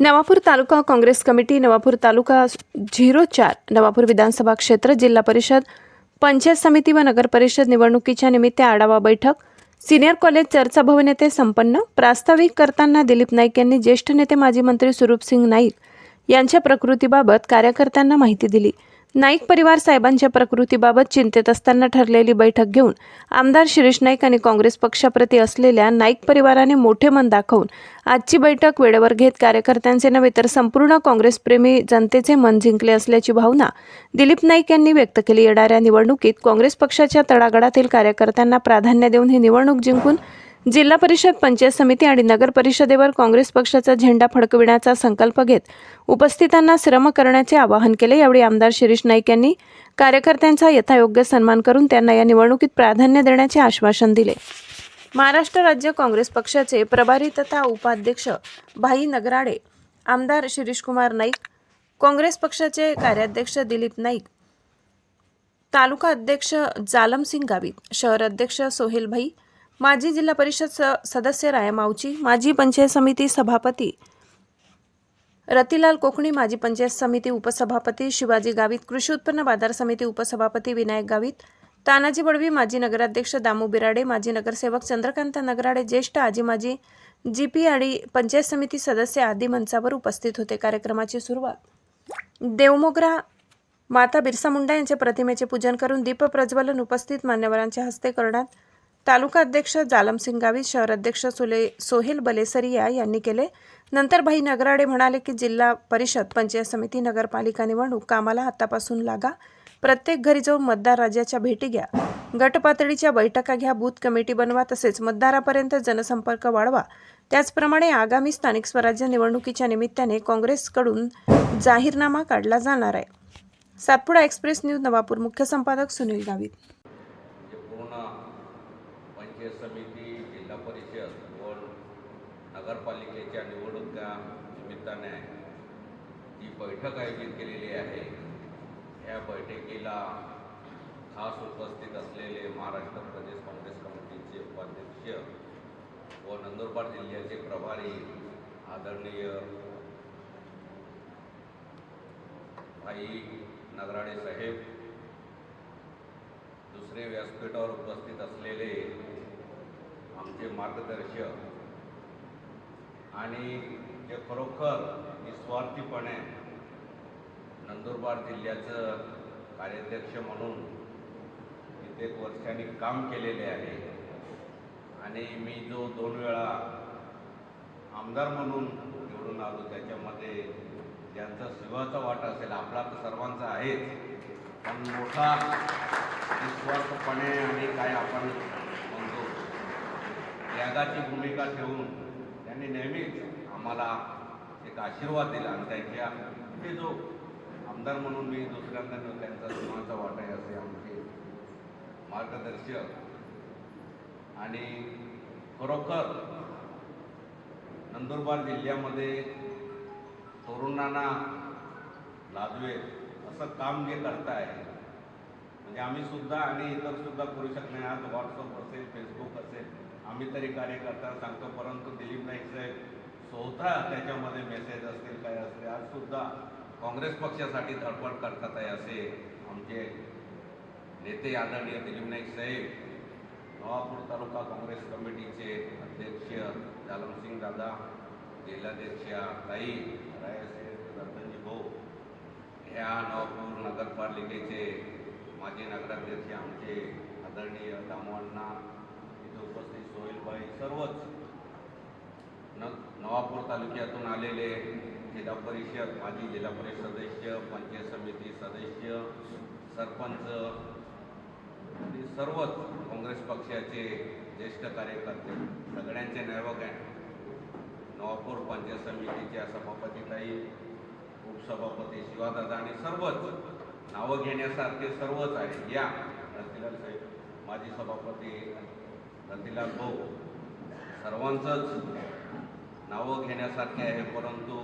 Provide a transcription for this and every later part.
Navapur taluka Congress committee Navapur taluka zero चार नवापूर विधानसभा क्षेत्र जिल्हा परिषद पंचायत समिती व नगर परिषद निवडणुकीच्या निमित्त आढावा बैठक. सिनियर कॉलेज चर्चा भवन येथे संपन्न. प्रास्ताविक करताना दिलीप नाईक यांनी ज्येष्ठ नेते माजी मंत्री स्वरूपसिंग नाईक यांच्या प्रकृतीबाबत कार्यकर्त्यांना माहिती दिली. नाईक परिवार साहेबांच्या प्रकृतीबाबत चिंतेत असताना ठरलेली बैठक घेऊन आमदार शिरीष नाईक आणि काँग्रेस पक्षाप्रती असलेल्या नाईक परिवाराने मोठे मन दाखवून आजची बैठक वेळेवर घेत कार्यकर्त्यांचे नव्हे तर संपूर्ण काँग्रेसप्रेमी जनतेचे मन जिंकले असल्याची भावना दिलीप नाईक यांनी व्यक्त केली. येणाऱ्या निवडणुकीत काँग्रेस पक्षाच्या तळागडातील कार्यकर्त्यांना प्राधान्य देऊन ही निवडणूक जिंकून जिल्हा परिषद पंचायत समिती आणि नगर परिषदेवर काँग्रेस पक्षाचा झेंडा फडकविण्याचा संकल्प घेत उपस्थितांना श्रम करण्याचे आवाहन केले. यावेळी आमदार शिरीष नाईक यांनी कार्यकर्त्यांचा यथायोग्य सन्मान करून त्यांना या निवडणुकीत प्राधान्य देण्याचे आश्वासन दिले. महाराष्ट्र राज्य काँग्रेस पक्षाचे प्रभारी तथा उपाध्यक्ष भाई नगराडे आमदार शिरीषकुमार नाईक काँग्रेस पक्षाचे कार्याध्यक्ष दिलीप नाईक तालुका अध्यक्ष जालमसिंग गावित शहर अध्यक्ष सोहेल भाई माजी जिल्हा परिषद स- सदस्य रायमावची माजी पंचायत समिती सभापती रतिलाल कोकणी माजी पंचायत समिती उपसभापती शिवाजी गावित कृषी उत्पन्न बाजार समिती उपसभापती विनायक गावित तानाजी बडवी माजी नगराध्यक्ष दामू बिराडे माजी नगरसेवक चंद्रकांत नगराडे ज्येष्ठ आजी माजी जी पी आणि पंचायत समिती सदस्य आदी मंचावर उपस्थित होते. कार्यक्रमाची सुरुवात. देवमोगरा माता बिरसा मुंडा यांच्या प्रतिमेचे पूजन करून दीप प्रज्वलन उपस्थित मान्यवरांच्या हस्ते करण्यात तालुका अध्यक्ष जालमसिंग गावित शहर अध्यक्ष सुले सोहेल बलेसरिया यांनी केले. नंतर भाई नगराडे म्हणाले की जिल्हा परिषद पंचायत समिती नगरपालिका निवडणूक कामाला आतापासून लागा. प्रत्येक घरी जाऊन मतदार राज्याच्या भेटी घ्या. गटपातळीच्या बैठका घ्या बूथ कमिटी बनवा तसेच मतदारापर्यंत जनसंपर्क वाढवा. त्याचप्रमाणे आगामी स्थानिक स्वराज्य निवडणुकीच्या निमित्ताने काँग्रेसकडून जाहीरनामा काढला जाणार आहे. सातपुडा एक्सप्रेस न्यूज नवापूर मुख्य संपादक सुनील गावित म्हणजे पूर्ण पंचायत समिती जिल्हा परिषद व नगरपालिकेच्या निवडणुका निमित्ताने जी बैठक आयोजित केलेली आहे. या बैठकीला खास उपस्थित असलेले महाराष्ट्र प्रदेश काँग्रेस कमिटीचे उपाध्यक्ष व नंदुरबार जिल्ह्याचे प्रभारी आदरणीय भाई नगराडे साहेब दुसरे व्यासपीठावर उपस्थित असलेले आमचे मार्गदर्शक आणि जे खरोखर निस्वार्थीपणे नंदुरबार जिल्ह्याचं कार्याध्यक्ष म्हणून कित्येक वर्षांनी काम केलेले आहे. आणि मी जो दोन वेळा आमदार म्हणून निवडून आलो त्याच्यामध्ये ज्यांचा शिवाचा वाटा असेल आपला तर सर्वांचा आहेच. पण मोठा निस्वार्थपणे आणि काय आपण म्हणतो त्यागाची भूमिका ठेवून त्यांनी नेहमीच आम्हाला एक आशीर्वाद दिला आणि त्यांच्या ते जो आमदार म्हणून मी दुसऱ्यांदा त्यांचा सिंहाचा वाटा आहे असे आमचे मार्गदर्शक. आणि खरोखर नंदुरबार जिल्ह्यामध्ये तरुणांना लाजवेल असं काम जे करताय म्हणजे आम्ही सुद्धा आणि इतर सुद्धा करू शकणार आज व्हॉट्सअप असेल फेसबुक असेल आम्ही तरी कार्यकर्त्यांना सांगतो परंतु दिलीप नाईक साहेब स्वतः त्याच्यामध्ये मेसेज असतील काय असतील आज सुद्धा काँग्रेस पक्षासाठी धडपड करतात आहे असे आमचे नेते आदरणीय दिलीपनाईक साहेब नवापूर तालुका काँग्रेस कमिटीचे अध्यक्ष जालमसिंग दादा जिल्हाध्यक्ष ताई रायसाहेब रतनजी भाऊ ह्या नवापूर नगरपालिकेचे माजी नगराध्यक्ष आमचे आदरणीय दामोअण्णा इथे उपस्थित सोहेलबाई सर्वच न नवापूर तालुक्यातून आलेले जिल्हा परिषद माजी जिल्हा परिषद सदस्य पंचायत समिती सदस्य सरपंच आणि सर्वच काँग्रेस पक्षाचे ज्येष्ठ कार्यकर्ते सगळ्यांचे नावक आहे नवापूर पंचायत समितीच्या सभापतीताई उपसभापती शिवादादा आणि सर्वच नावं घेण्यासारखे सर्वच आहे या रतीलाल साहेब माजी सभापती रतिलाल भाऊ सर्वांचंच नावं घेण्यासारखे आहे परंतु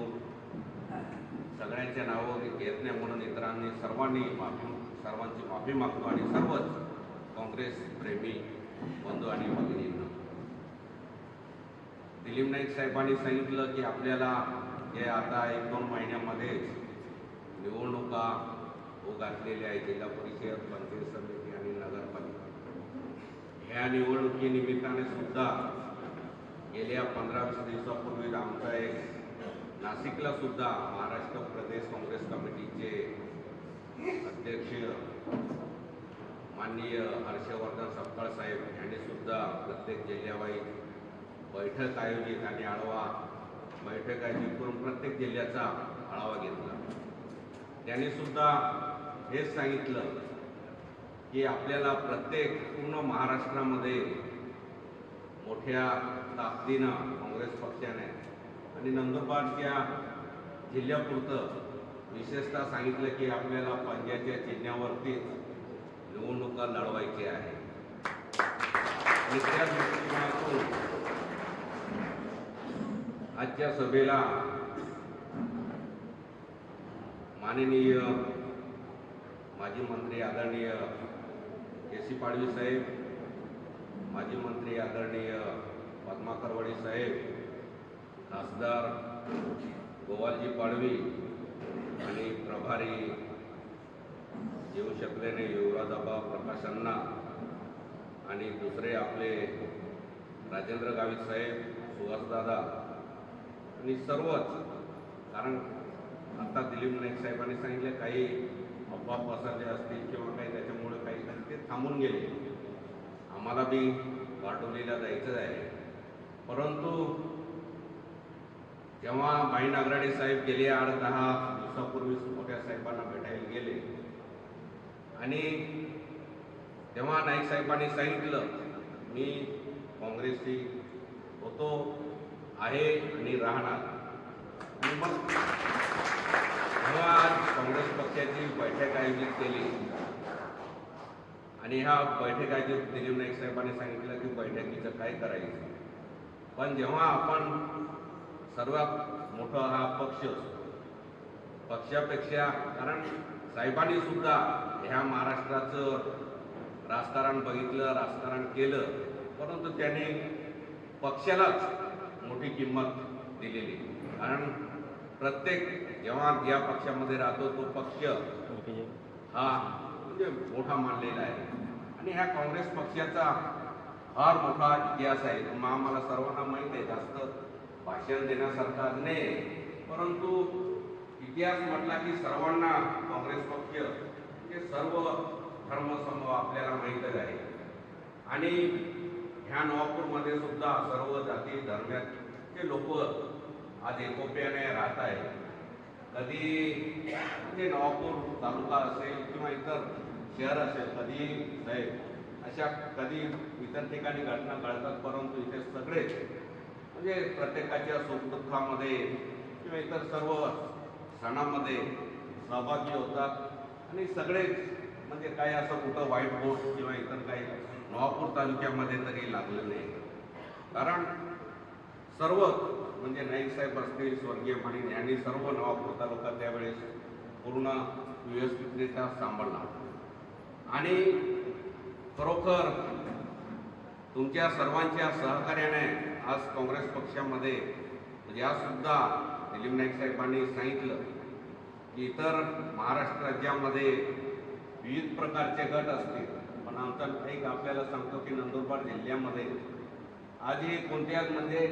सगळ्यांच्या नावं घेत नाही म्हणून इतरांनी सर्वांनी माफी सर्वांची माफी मागतो आणि सर्वच काँग्रेस प्रेमी बंधू आणि भगिनींना. दिलीप नाईक साहेबांनी सांगितलं की आपल्याला हे आता एक दोन महिन्यामध्येच निवडणुका हो घातलेल्या आहेत जिल्हा परिषद पंचायत समिती आणि नगरपालिका. ह्या निवडणुकीनिमित्ताने सुद्धा गेल्या पंधरा वीस दिवसापूर्वी आमचा एक नाशिकला सुद्धा महाराष्ट्र प्रदेश काँग्रेस कमिटीचे अध्यक्ष माननीय हर्षवर्धन सपकाळ साहेब यांनी सुद्धा प्रत्येक जिल्ह्यावाईज बैठक आयोजित आणि आढावा बैठक आयोजित करून प्रत्येक जिल्ह्याचा आढावा घेतला. त्यांनी सुद्धा हेच सांगितलं की आपल्याला प्रत्येक पूर्ण महाराष्ट्रामध्ये मोठ्या ताकदीनं काँग्रेस पक्षाने आणि नंदुरबारच्या जिल्ह्यापुरतं विशेषतः सांगितलं की आपल्याला पंजाच्या चिन्हावरतीच निवडणुका लढवायची आहे. आणि त्या दृष्टिकोनातून आजच्या सभेला माननीय माजी मंत्री आदरणीय के सी पाडवी साहेब माजी मंत्री आदरणीय पद्माकर वडी साहेब खासदार गोवालजी पाडवी आणि प्रभारी येऊ शकले नाही युवराजाबा प्रकाशांना आणि दुसरे आपले राजेंद्र गावित साहेब सुहासदादा आणि सर्वच. कारण आता दिलीप नाईक साहेबांनी सांगितले काही अफवा पसरले असतील किंवा काही त्याच्यामुळे काही ते थांबून गेले. आम्हाला बी बारडोलीला जायचं आहे. परंतु जेव्हा बाई नागराडे साहेब गेले आठ दहा दिवसापूर्वी मोठ्या साहेबांना भेटायला गेले. आणि तेव्हा नाईक साहेबांनी सांगितलं मी काँग्रेसची होतो आहे आणि राहणार. मग तेव्हा आज काँग्रेस पक्षाची बैठक आयोजित केली. आणि ह्या बैठक आयोजित दिलीप नाईक साहेबांनी सांगितलं की बैठकीचं काय करायचं? पण जेव्हा आपण सर्वात मोठा हा पक्ष पक्षापेक्षा कारण साहेबांनी सुद्धा ह्या महाराष्ट्राचं राजकारण बघितलं राजकारण केलं परंतु त्यांनी पक्षालाच मोठी किंमत दिलेली. कारण प्रत्येक जेव्हा ज्या पक्षामध्ये राहतो तो पक्ष हा म्हणजे मोठा मानलेला आहे. आणि ह्या काँग्रेस पक्षाचा फार मोठा इतिहास आहे. मग आम्हाला सर्वांना माहीत आहे जास्त भाषण देण्यासारखा नाही. परंतु इतिहास म्हटला की सर्वांना काँग्रेस पक्ष हे सर्व धर्मसमूह आपल्याला माहीतच आहे. आणि ह्या नवापूरमध्ये सुद्धा सर्व जाती धर्माचे लोक आज एकोप्याने राहत आहे कधी म्हणजे नवापूर तालुका असेल किंवा इतर शहर असेल कधी साहेब अशा कधी इतर ठिकाणी घटना घडतात परंतु इथे सगळेच म्हणजे प्रत्येकाच्या सुखदुःखामध्ये किंवा इतर सर्व सणामध्ये सहभागी होतात. आणि सगळेच म्हणजे काही असं कुठं वाईट बोट किंवा इतर काही नवापूर तालुक्यामध्ये तरी लागलं नाही. कारण सर्व म्हणजे नाईकसाहेब असतील स्वर्गीय म्हणीन यांनी सर्व नवापूर तालुका त्यावेळेस पूर्ण व्यवस्थितरित्या सांभाळला. आणि खरोखर तुमच्या सर्वांच्या सहकार्याने आज काँग्रेस पक्षामध्ये म्हणजे आजसुद्धा दिलीप नाईक साहेबांनी सांगितलं की इतर महाराष्ट्र राज्यामध्ये विविध प्रकारचे गट असतील. पण आमचा एक आपल्याला सांगतो की नंदुरबार जिल्ह्यामध्ये आजही कोणत्याच म्हणजे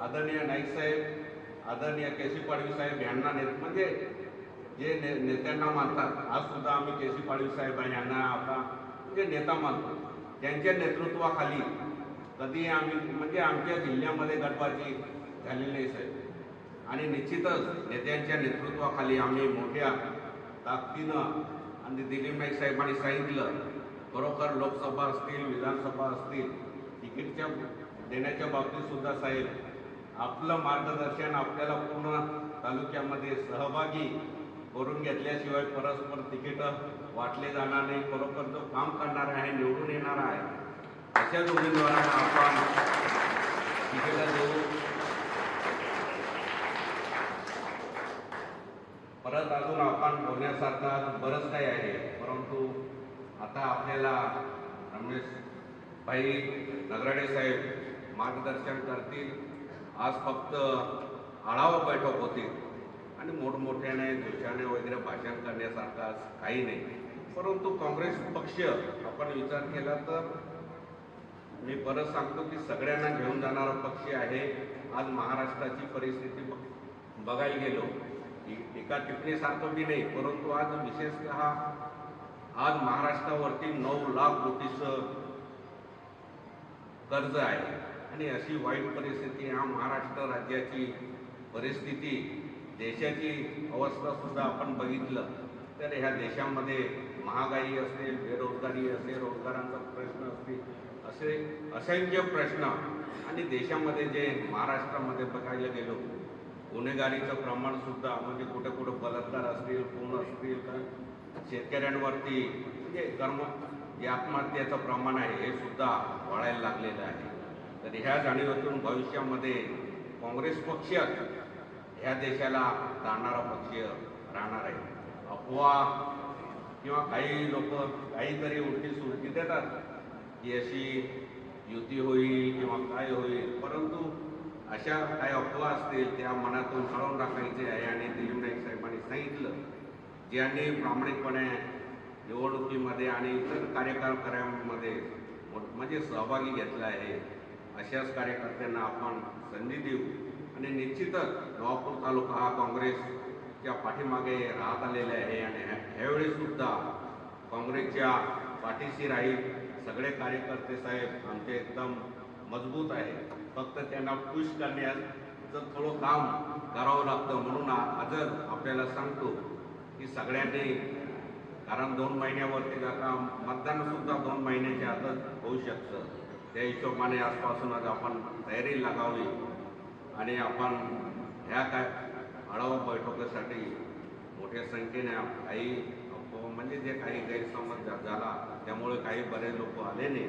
आदरणीय नाईक साहेब आदरणीय केसी पाडवी साहेब यांना ने म्हणजे जे ने नेत्यांना मानतात. आज सुद्धा आम्ही केसी पाडवी साहेब यांना आपला म्हणजे नेता मानतो. त्यांच्या नेतृत्वाखाली कधी आम्ही म्हणजे आमच्या जिल्ह्यामध्ये गटबाजी झालेली नाही साहेब. आणि निश्चितच नेत्यांच्या नेतृत्वाखाली आम्ही मोठ्या ताकदीनं आणि दिलीप नाईक साहेबांनी सांगितलं खरोखर लोकसभा असतील विधानसभा असतील तिकीटच्या देण्याच्या बाबतीत सुद्धा साहेब आपलं मार्गदर्शन आपल्याला पूर्ण तालुक्यामध्ये सहभागी करून घेतल्याशिवाय परस्पर तिकीटं वाटले जाणार नाही. खरोखर जो काम करणार आहे निवडून येणार आहे. अशाच उमेदवारांना आपण तिकीट देऊ परत अजून आपण बोलण्यासारखं बरंच काही आहे परंतु आता आपल्याला रमेश भाई नगराडे साहेब मार्गदर्शन करतील. आज फक्त आढावा बैठक होती. आणि मोठमोठ्याने जोशाने वगैरे भाषण करण्यासारखं काही नाही. परंतु काँग्रेस पक्ष आपण विचार केला तर मी परत सांगतो की सगळ्यांना घेऊन जाणारा पक्ष आहे. आज महाराष्ट्राची परिस्थिती बघायला गेलो एका टिपणीसारखं टिप्पणीसारखं नाही परंतु आज विशेषतः आज महाराष्ट्रावरती नऊ लाख कोटीचं कर्ज आहे. आणि अशी वाईट परिस्थिती हा महाराष्ट्र राज्याची परिस्थिती देशाची अवस्थासुद्धा आपण बघितलं तर ह्या देशामध्ये महागाई असेल बेरोजगारी असेल रोजगारांचा प्रश्न असतील असे असंख्य प्रश्न आणि देशामध्ये जे महाराष्ट्रामध्ये बघायला गेलो गुन्हेगारीचं प्रमाणसुद्धा म्हणजे कुठे कुठे बलात्कार असतील कोण असतील तर शेतकऱ्यांवरती म्हणजे कर्म जे आत्महत्येचं प्रमाण आहे हे सुद्धा वाढायला लागलेलं आहे. तर ह्या जाणीवेतून भविष्यामध्ये काँग्रेस पक्ष ह्या देशाला जाणारा पक्ष राहणार आहे. अफवा किंवा काही लोक काहीतरी उलटी सुलटी देतात की अशी युती होईल किंवा काय होईल. परंतु अशा काही अफवा असतील त्या मनातून हळवून टाकायचे आहे आणि दिलीप नाईक साहेबांनी सांगितलं ज्यांनी प्रामाणिकपणे निवडणुकीमध्ये आणि इतर कार्यकर्त्यांमध्ये म्हणजे सहभागी घेतला आहे अशाच कार्यकर्त्यांना आपण संधी देऊ. आणि निश्चितच नवापूर तालुका हा काँग्रेस त्या पाठीमागे राहत आलेले आहे आणि ह्या- ह्यावेळी सुद्धा काँग्रेसच्या पाठीशी राहील सगळे कार्यकर्ते साहेब आमचे एकदम मजबूत आहे. फक्त त्यांना खुश करण्याचं थोडं काम करावं लागतं म्हणून आजच आपल्याला सांगतो की सगळ्यांनी कारण दोन महिन्यावरती आता मतदानसुद्धा दोन महिन्याच्या आतच होऊ शकतं. त्या हिशोबाने आजपासूनच आपण तयारी लागावी आणि आपण ह्या काय आढावा बैठकीसाठी मोठ्या संख्येने काही म्हणजे जे काही गैरसमज झाला त्यामुळे काही बरेच लोक आले नाही.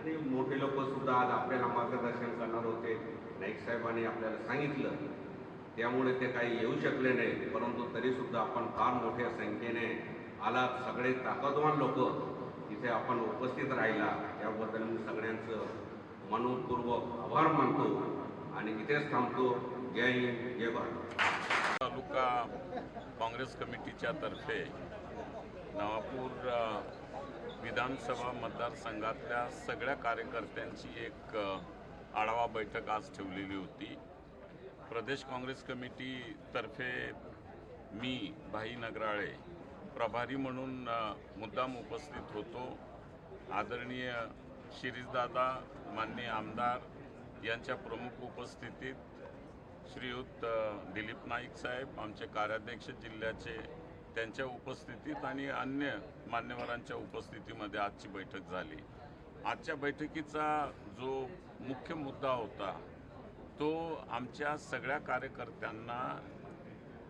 आणि मोठे लोकसुद्धा आज आपल्याला मार्गदर्शन करणार होते नाईक साहेबांनी आपल्याला सांगितलं. त्यामुळे ते काही येऊ शकले नाही परंतु तरीसुद्धा आपण फार मोठ्या संख्येने आला सगळे ताकदवान लोक इथे आपण उपस्थित राहिला. त्याबद्दल मी सगळ्यांचं मनपूर्वक आभार मानतो आणि इथेच थांबतो. जय हिंद जय भारत. तालुका काँग्रेस कमिटीच्या तर्फे नवापूर विधानसभा मतदारसंघातल्या सगळ्या कार्यकर्त्यांची एक आढावा बैठक आज ठेवलेली होती. प्रदेश काँग्रेस कमिटीतर्फे मी भाई नगराळे प्रभारी म्हणून मुद्दाम उपस्थित होतो. आदरणीय शिरीषदादा माननीय आमदार यांच्या प्रमुख उपस्थितीत श्रीयुत दिलीप नाईक साहेब आमचे कार्याध्यक्ष जिल्ह्याचे त्यांच्या उपस्थितीत आणि अन्य मान्यवरांच्या उपस्थितीमध्ये आजची बैठक झाली. आजच्या बैठकीचा जो मुख्य मुद्दा होता तो आमच्या सगळ्या कार्यकर्त्यांना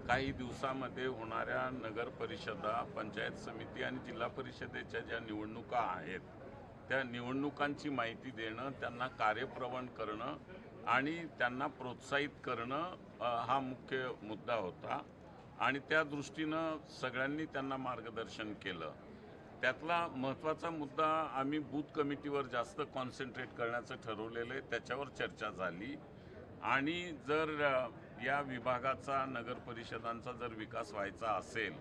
काही दिवसामध्ये होणाऱ्या नगर परिषदा पंचायत समिती आणि जिल्हा परिषदेच्या ज्या निवडणुका आहेत त्या निवडणुकांची माहिती देणं त्यांना कार्यप्रवण करणं आणि त्यांना प्रोत्साहित करणं हा मुख्य मुद्दा होता. आणि त्या दृष्टीनं सगळ्यांनी त्यांना मार्गदर्शन केलं. त्यातला महत्त्वाचा मुद्दा आम्ही बूथ कमिटीवर जास्त कॉन्सन्ट्रेट करण्याचं ठरवलेलं आहे त्याच्यावर चर्चा झाली. आणि जर या विभागाचा नगर परिषदांचा जर विकास व्हायचा असेल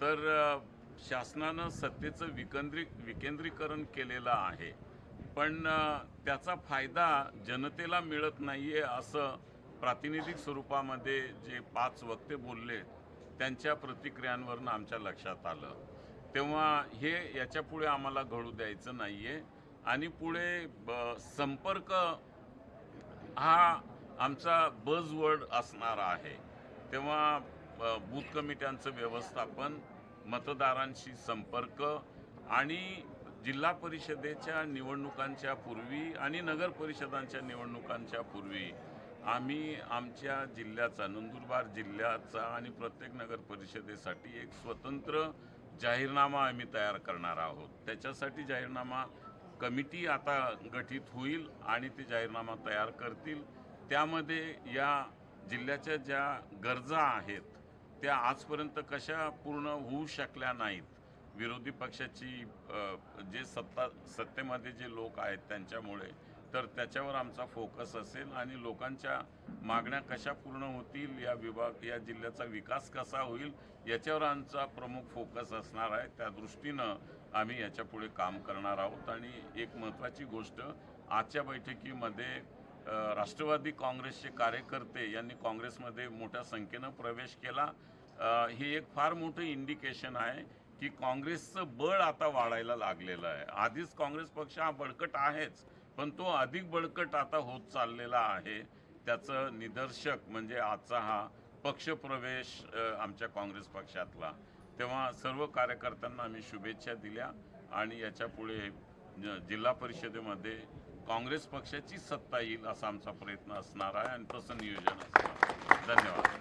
तर शासनानं सत्तेचं विकेंद्री विकेंद्रीकरण केलेलं आहे. पण त्याचा फायदा जनतेला मिळत नाही आहे असं प्रातिनिधिक स्वरूपामध्ये जे पाच वक्ते बोलले त्यांच्या प्रतिक्रियांवरून आमच्या लक्षात आलं. तेव्हा हे याच्यापुढे आम्हाला घडू द्यायचं नाही आहे आणि पुढे ब- संपर्क हा आमचा बजवर्ड असणारा आहे. तेव्हा बूथ कमिट्यांचं व्यवस्थापन मतदारांशी संपर्क आणि जिल्हा परिषदेच्या निवडणुकांच्या पूर्वी आणि नगर परिषदांच्या निवडणुकांच्या पूर्वी आम्ही आमच्या जिल्ह्याचा नंदुरबार जिल्ह्याचा आणि प्रत्येक नगर परिषदेसाठी एक स्वतंत्र जाहीरनामा आम्ही तयार करणार आहोत. त्याच्यासाठी जाहीरनामा कमिटी आता गठीत होईल आणि ते जाहीरनामा तयार करतील. त्यामध्ये या जिल्ह्याच्या ज्या गरजा आहेत त्या आजपर्यंत कशा पूर्ण होऊ शकल्या नाहीत विरोधी पक्षाची जे सत्ता सत्तेमध्ये जे लोक आहेत त्यांच्यामुळे तर त्याच्यावर आमचा फोकस असेल आणि लोकांच्या मागण्या कशा पूर्ण होतील या विभाग या जिल्ह्याचा विकास कसा होईल याच्यावर आमचा प्रमुख फोकस असणार आहे. त्या दृष्टीनं आम्ही याच्यापुढे काम करणार आहोत. आणि एक महत्त्वाची गोष्ट आजच्या बैठकीमध्ये राष्ट्रवादी काँग्रेसचे कार्यकर्ते यांनी काँग्रेसमध्ये मोठ्या संख्येनं प्रवेश केला. हे एक फार मोठं इंडिकेशन आहे. की काँग्रेसचं बळ आता वाढायला लागलेलं आहे. आधीच काँग्रेस पक्ष हा बळकट आहेच पण तो अधिक बळकट आता होत चाललेला आहे. त्याचं निदर्शक म्हणजे आजचा हा पक्षप्रवेश आमच्या काँग्रेस पक्षातला. तेव्हा सर्व कार्यकर्त्यांना आम्ही शुभेच्छा दिल्या आणि याच्यापुढे जिल्हा परिषदेमध्ये काँग्रेस पक्षाची सत्ता येईल असा आमचा प्रयत्न असणार आहे आणि तसं नियोजन असणार धन्यवाद.